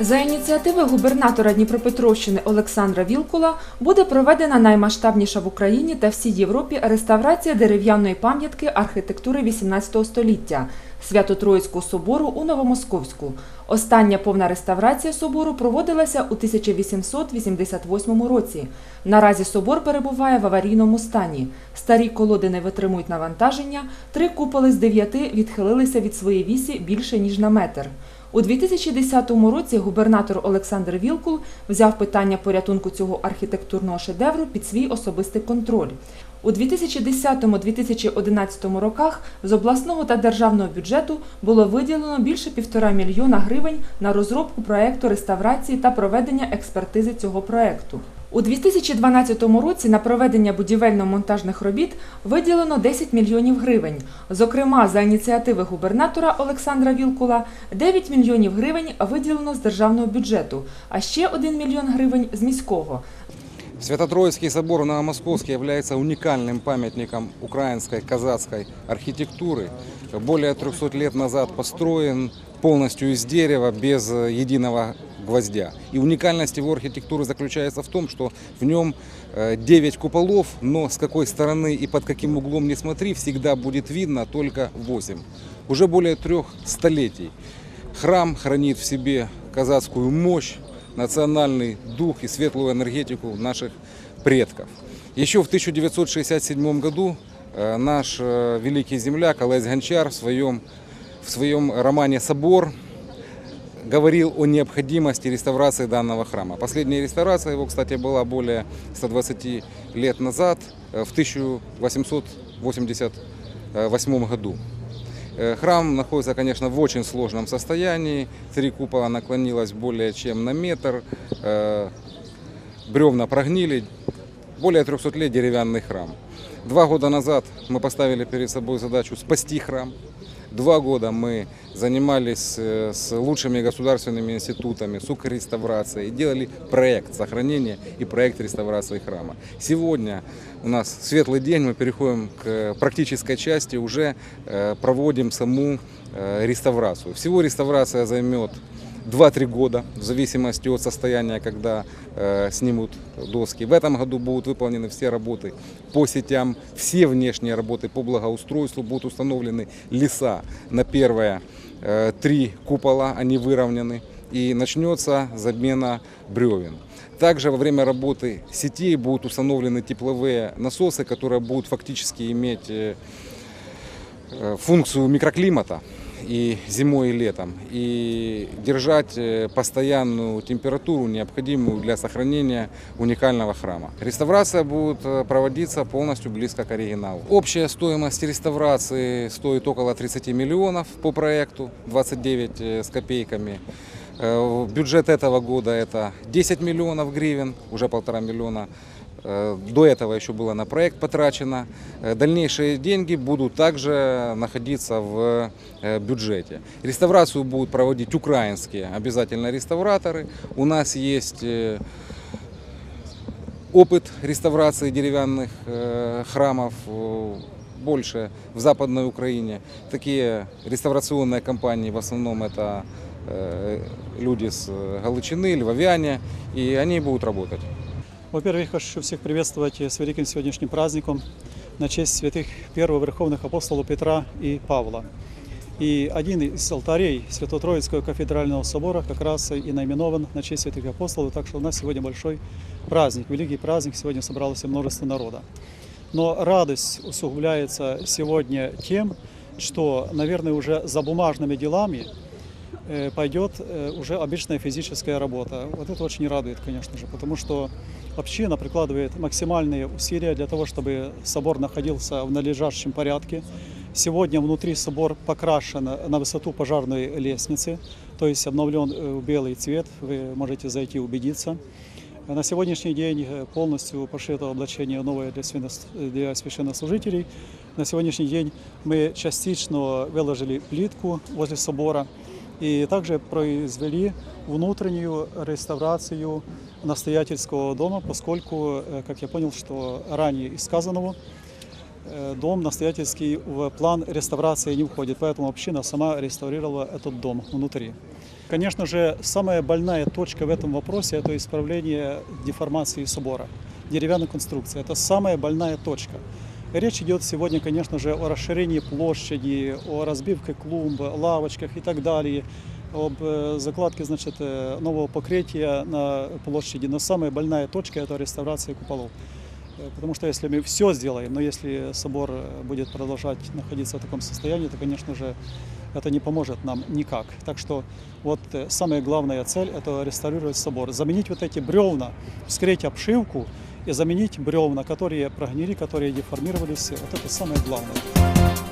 За ініціативи губернатора Дніпропетровщини Олександра Вілкула буде проведена наймасштабніша в Україні та всій Європі реставрація дерев'яної пам'ятки архітектури XVIII століття Свято-Троїцького собору у Новомосковську. Остання повна реставрація собору проводилася у 1888 році. Наразі собор перебуває в аварійному стані. Старі колоди не витримують навантаження, три куполи з дев'яти відхилилися від своєї вісі більше ніж на метр. У 2010 році губернатор Олександр Вілкул взяв питання порятунку цього архітектурного шедевру під свій особистий контроль. У 2010-2011 роках з обласного та державного бюджету було виділено більше півтора мільйона гривень на розробку проекту реставрації та проведення експертизи цього проекту. У 2012 році на проведення будівельно-монтажних робіт виділено 10 мільйонів гривень. Зокрема, за ініціативи губернатора Олександра Вілкула 9 мільйонів гривень виділено з державного бюджету, а ще 1 мільйон гривень з міського. Свято-Троицкий собор Новомосковский является уникальным памятником украинской казацкой архитектуры. Более 300 лет назад построен полностью из дерева, без э, единого Гвоздя. И уникальность его архитектуры заключается в том, что в нем э, 9 куполов, но с какой стороны и под каким углом не смотри, всегда будет видно только 8. Уже более трех столетий. Храм хранит в себе казацкую мощь, национальный дух и светлую энергетику наших предков. Еще в 1967 году э, наш э, великий земляк Олесь Гончар в своем, в своем романе «Собор» говорил о необходимости реставрации данного храма. Последняя реставрация его, кстати, была более 120 лет назад, э, в 1888 году. Э, Храм находится, конечно, в очень сложном состоянии. Три купола наклонилось более чем на метр. Э, Бревна прогнили. Более 300 лет деревянный храм. Два года назад мы поставили перед собой задачу спасти храм. Два года мы занимались э, с лучшими государственными институтами, с укреставрацией, и делали проект сохранения и проект реставрации храма. Сегодня у нас светлый день, мы переходим к практической части, уже э, проводим саму э, реставрацию. Всего реставрация займет 2-3 года, в зависимости от состояния, когда э, снимут доски. В этом году будут выполнены все работы по сетям, все внешние работы по благоустройству, будут установлены леса на первые э, три купола, они выровнены, и начнется замена бревен. Также во время работы сетей будут установлены тепловые насосы, которые будут фактически иметь э, э, функцию микроклимата и зимой, и летом, и держать э, постоянную температуру, необходимую для сохранения уникального храма. Реставрация будет э, проводиться полностью близко к оригиналу. Общая стоимость реставрации стоит около 30 миллионов по проекту, 29 э, с копейками. Бюджет этого года это 10 миллионов гривен, уже полтора миллиона До этого еще было на проект потрачено. Э, Дальнейшие деньги будут также находиться в э, бюджете. Реставрацию будут проводить украинские обязательно реставраторы. У нас есть э, опыт реставрации деревянных э, храмов э, больше в Западной Украине. Такие реставрационные компании в основном это э, люди с э, Галичины, Львовяне, и они будут работать. Во-первых, хочу всех приветствовать с великим сегодняшним праздником на честь святых первых верховных апостолов Петра и Павла. И один из алтарей Свято-Троицкого кафедрального собора как раз и наименован на честь святых апостолов, так что у нас сегодня большой праздник, великий праздник, сегодня собралось множество народа. Но радость усугубляется сегодня тем, что, наверное, уже за бумажными делами пойдет э, уже обычная физическая работа. Вот это очень радует, конечно же, потому что община прикладывает максимальные усилия для того, чтобы собор находился в надлежащем порядке. Сегодня внутри собор покрашен на высоту пожарной лестницы, то есть обновлен э, в белый цвет, вы можете зайти убедиться. На сегодняшний день э, полностью пошито облачение новое для, для священнослужителей. На сегодняшний день мы частично выложили плитку возле собора и также произвели внутреннюю реставрацию настоятельского дома, поскольку, э, как я понял, что ранее сказанного, э, дом настоятельский в план реставрации не входит, поэтому община сама реставрировала этот дом внутри. Конечно же, самая больная точка в этом вопросе – это исправление деформации собора, деревянной конструкции. Это самая больная точка. Речь идет сегодня, конечно же, о расширении площади, о разбивке клумб, лавочках и так далее, об э, закладке значит, э, нового покрытия на площади. Но самая больная точка – это реставрация куполов. Э, Потому что если мы все сделаем, но если собор будет продолжать находиться в таком состоянии, то, конечно же, это не поможет нам никак. Так что вот самая главная цель – это реставрировать собор, заменить вот эти бревна, вскрыть обшивку и заменить бревна, которые прогнили, которые деформировались. Вот это самое главное.